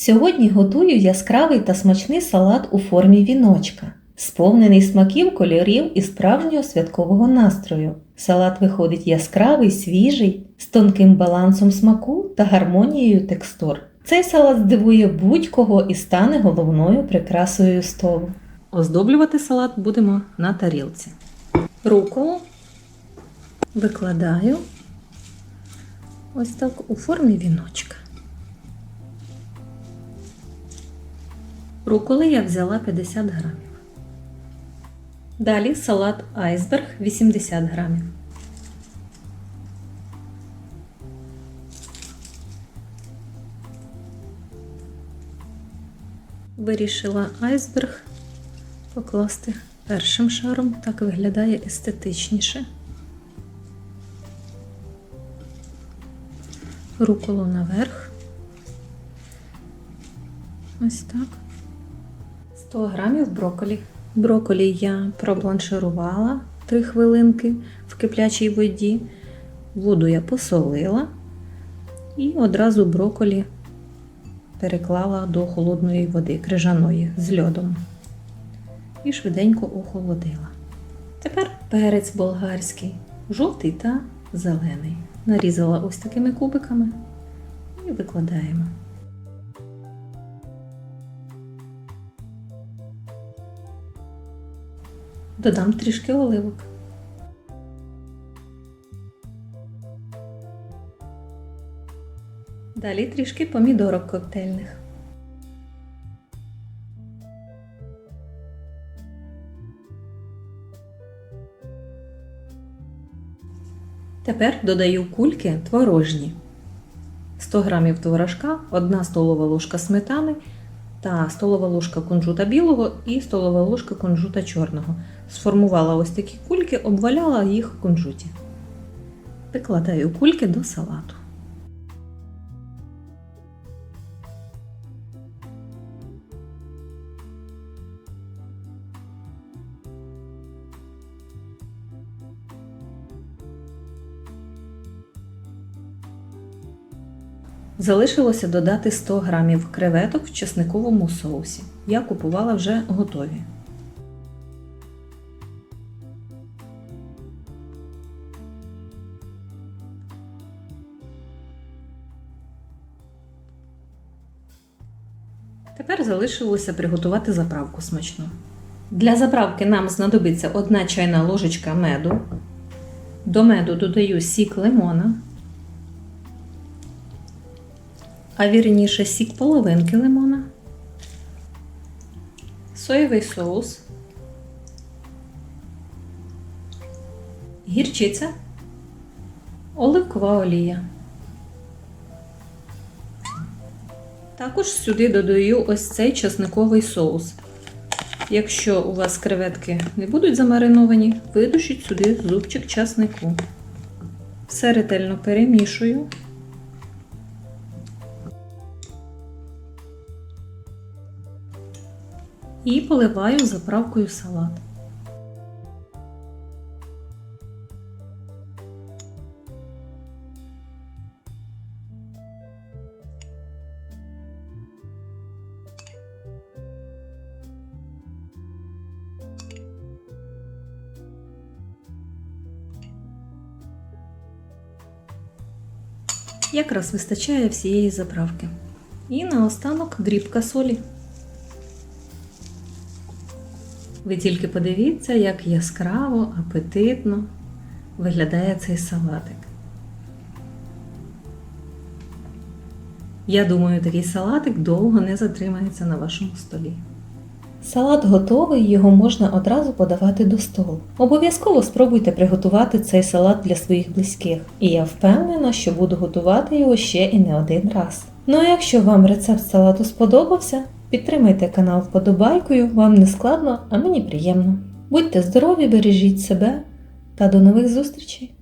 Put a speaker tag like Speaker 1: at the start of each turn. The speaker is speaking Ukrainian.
Speaker 1: Сьогодні готую яскравий та смачний салат у формі віночка, сповнений смаків кольорів і справжнього святкового настрою. Салат виходить яскравий, свіжий, з тонким балансом смаку та гармонією текстур. Цей салат здивує будь-кого і стане головною прикрасою столу. Оздоблювати салат будемо на тарілці. Руколу викладаю ось так у формі віночка. Руколи я взяла 50 грамів. Далі салат айсберг 80 грамів. Вирішила айсберг покласти першим шаром, так виглядає естетичніше. Руколу наверх. Ось так. 100 грамів броколі. Броколі я пробланширувала 3 хвилинки в киплячій воді. Воду я посолила і одразу броколі переклала до холодної води крижаної з льодом і швиденько охолодила. Тепер перець болгарський, жовтий та зелений. Нарізала ось такими кубиками і викладаємо. Додам трішки оливок. Далі трішки помідорок коктейльних. Тепер додаю кульки творожні. 100 г творожка, 1 столова ложка сметани та столова ложка кунжута білого і столова ложка кунжута чорного. Сформувала ось такі кульки, обваляла їх в кунжуті. Викладаю кульки до салату. Залишилося додати 100 г креветок в чесниковому соусі. Я купувала вже готові. Тепер залишилося приготувати заправку смачну. Для заправки нам знадобиться 1 чайна ложечка меду. До меду додаю сік лимона, а вірніше сік половинки лимона, соєвий соус, гірчиця, оливкова олія. Також сюди додаю ось цей часниковий соус. Якщо у вас креветки не будуть замариновані, видушіть сюди зубчик часнику. Все ретельно перемішую. І поливаю заправкою салат. Якраз вистачає всієї заправки. І наостанок дрібка солі. Ви тільки подивіться, як яскраво, апетитно виглядає цей салатик. Я думаю, такий салатик довго не затримається на вашому столі. Салат готовий, його можна одразу подавати до столу. Обов'язково спробуйте приготувати цей салат для своїх близьких, і я впевнена, що буду готувати його ще і не один раз. Ну а якщо вам рецепт салату сподобався, підтримайте канал вподобайкою, вам не складно, а мені приємно. Будьте здорові, бережіть себе та до нових зустрічей!